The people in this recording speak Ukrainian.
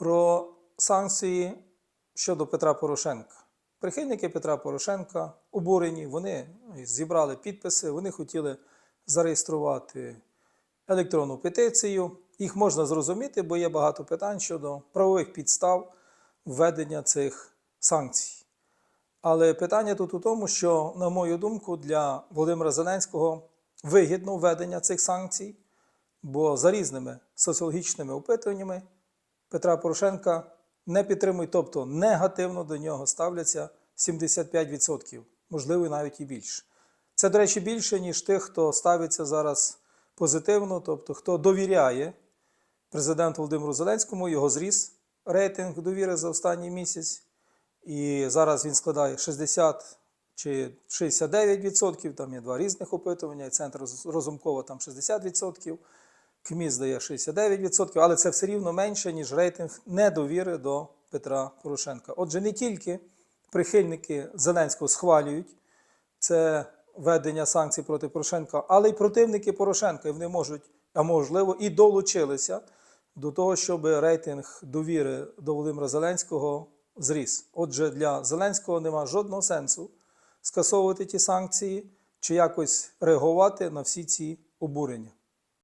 Про санкції щодо Петра Порошенка. Прихильники Петра Порошенка обурені, вони зібрали підписи, вони хотіли зареєструвати електронну петицію. Їх можна зрозуміти, бо є багато питань щодо правових підстав введення цих санкцій. Але питання тут у тому, що, на мою думку, для Володимира Зеленського вигідно введення цих санкцій, бо за різними соціологічними опитуваннями Петра Порошенка не підтримують, тобто негативно до нього ставляться 75%, можливо, навіть і більше. Це, до речі, більше, ніж тих, хто ставиться зараз позитивно, тобто хто довіряє президенту Володимиру Зеленському, його зріс рейтинг довіри за останній місяць. І зараз він складає 60 чи 69%, там є два різних опитування, і центр Розумкова там 60%, КМІС дає 69%, але це все рівно менше, ніж рейтинг недовіри до Петра Порошенка. Отже, не тільки прихильники Зеленського схвалюють це введення санкцій проти Порошенка, але й противники Порошенка. І вони можуть, а можливо, і долучилися до того, щоб рейтинг довіри до Володимира Зеленського зріс. Отже, для Зеленського нема жодного сенсу скасовувати ті санкції чи якось реагувати на всі ці обурення.